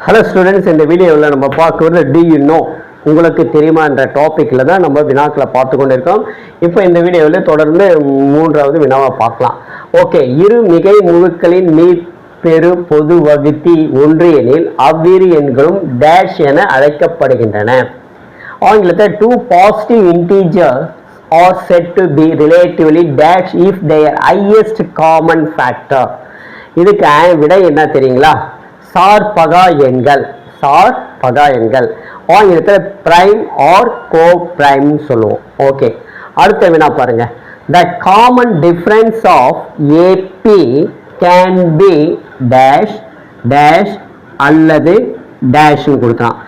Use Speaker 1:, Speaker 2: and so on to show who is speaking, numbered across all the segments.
Speaker 1: Hello students இந்த வீடியோவில் நம்ம பார்க்குறது டி யூ நோ உங்களுக்கு தெரியுமா என்ற டாப்பிக்கில் தான் நம்ம வினாக்களை பார்த்து கொண்டு இருக்கோம் இப்போ இந்த வீடியோவில் தொடர்ந்து மூன்றாவது வினாவை பார்க்கலாம். ஓகே இரு மிகை முழுக்களின் மீ பெரு பொது வகுத்தி ஒன்று எனில் அவ்விரு எண்களும் டேஷ் என அழைக்கப்படுகின்றன. ஆங்கிலத்தில் two positive integer are said to be relatively dash if their highest common factor இதுக்கு ஆ- விடை என்ன தெரியுங்களா? சார் பகா எண்கள். சார் பகா எண்கள். ஆங்கிலத்தில் பிரைம் ஆர் கோ பிரைம்னு சொல்லுவோம். ஓகே அடுத்த வினா பாருங்க. The common difference of AP can be dash dash அல்லது டேஷ்னு கொடுக்கலாம்.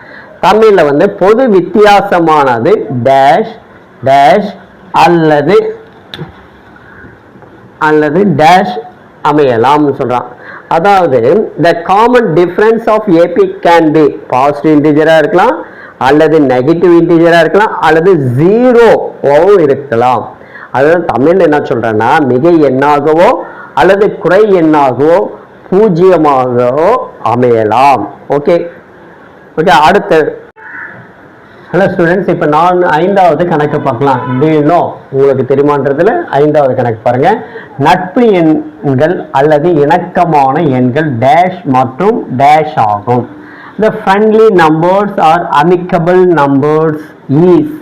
Speaker 1: தமிழில் வந்து பொது வித்தியாசமானது டேஷ் டேஷ் அல்லது அல்லது டேஷ் அமையலாம்னு சொல்கிறான் அதாவது the common difference of AP can be positive இன்டிஜராக இருக்கலாம் அல்லது நெகட்டிவ் இன்டிஜராக இருக்கலாம் அல்லது ஜீரோவாகவும் இருக்கலாம். அதாவது தமிழில் என்ன சொல்கிறேன்னா மிகை எண்ணாகவோ அல்லது குறை எண்ணாகவோ பூஜ்ஜியமாகவோ அமையலாம். ஓகே ஓகே அடுத்த ஹலோ ஸ்டூடெண்ட்ஸ் இப்போ நான் ஐந்தாவது கணக்கு பார்க்கலாம். டீனோ உங்களுக்கு தெரியுமான்றதுல ஐந்தாவது கணக்கு பாருங்க. நட்பு எண்கள் அல்லது இணக்கமான எண்கள் டேஷ் மற்றும் டேஷ் ஆகும். The friendly numbers or amicable numbers is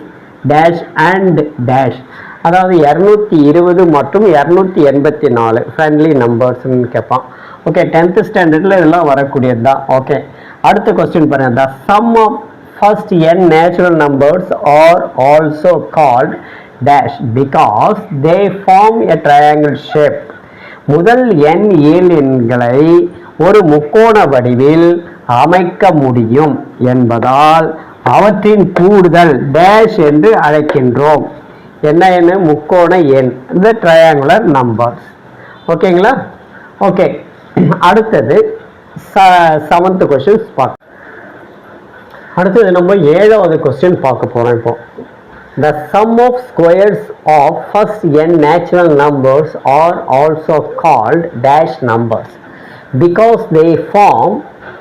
Speaker 1: dash and dash அதாவது இரநூத்தி இருபது மற்றும் இரநூத்தி எண்பத்தி நாலு ஃப்ரெண்ட்லி நம்பர்ஸ்ன்னு கேட்பான் ஓகே டென்த்து ஸ்டாண்டர்டில் இதெல்லாம் வரக்கூடியது தான் ஓகே அடுத்த கொஸ்டின் பாருங்கள் the sum of first n natural numbers are also called dash because they form a triangle shape முதல் எண் ஏழு எண்களை ஒரு முக்கோண வடிவில் அமைக்க முடியும் என்பதால் அவற்றின் கூடுதல் டேஷ் என்று அழைக்கின்றோம். என்ன எண்ணு முக்கோண எண் இந்த ட்ரையாங்குலர் நம்பர்ஸ் ஓகேங்களா ஓகே அடுத்தது செவன்த் கொஷின்ஸ் பார்க்க அடுத்தது நம்ம ஏழாவது கொஸ்டின் பார்க்க போகிறோம் இப்போ the sum of squares of first n natural numbers are also called dash numbers because they form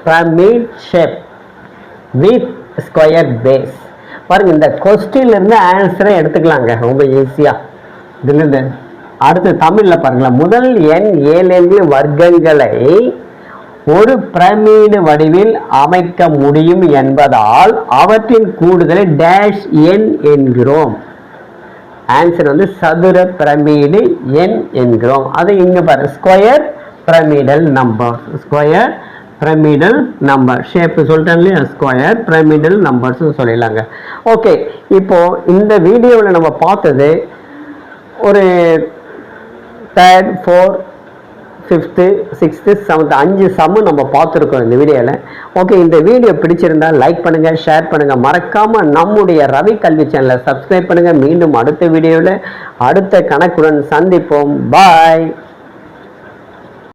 Speaker 1: pyramid shape with square base பாருங்கள் இந்த கொஸ்டின்லேருந்து ஆன்சரை எடுத்துக்கலாங்க ரொம்ப ஈஸியாக இதுலேருந்து அடுத்து தமிழில் பாருங்களேன் முதல் எண் ஏழு வர்க்கங்களை ஒரு பிரமிடு வடிவில் அமைக்க முடியும் என்பதால் அவற்றின் கூடுதலை டேஷ் எண் என்கிறோம். ஆன்சர் வந்து சதுர பிரமிடு எண் என்கிறோம். அது இங்கே பாரு square pyramidal number square pyramidal number shape சொல்லிட்டேன் இல்லையா? ஸ்கொயர் பிரமிடல் நம்பர்ஸ் சொல்லிடலாங்க. ஓகே இப்போ இந்த வீடியோவில் நம்ம பார்த்தது ஒரு third four fifth sixth seventh அஞ்சு சம்மு நம்ம பார்த்துருக்கோம் இந்த வீடியோவில் ஓகே இந்த வீடியோ பிடிச்சிருந்தால் லைக் பண்ணுங்கள் ஷேர் பண்ணுங்கள் மறக்காமல் நம்முடைய ரவி கல்வி சேனலை சப்ஸ்கிரைப் பண்ணுங்கள் மீண்டும் அடுத்த வீடியோவில் அடுத்த கணக்குடன் சந்திப்போம். பாய்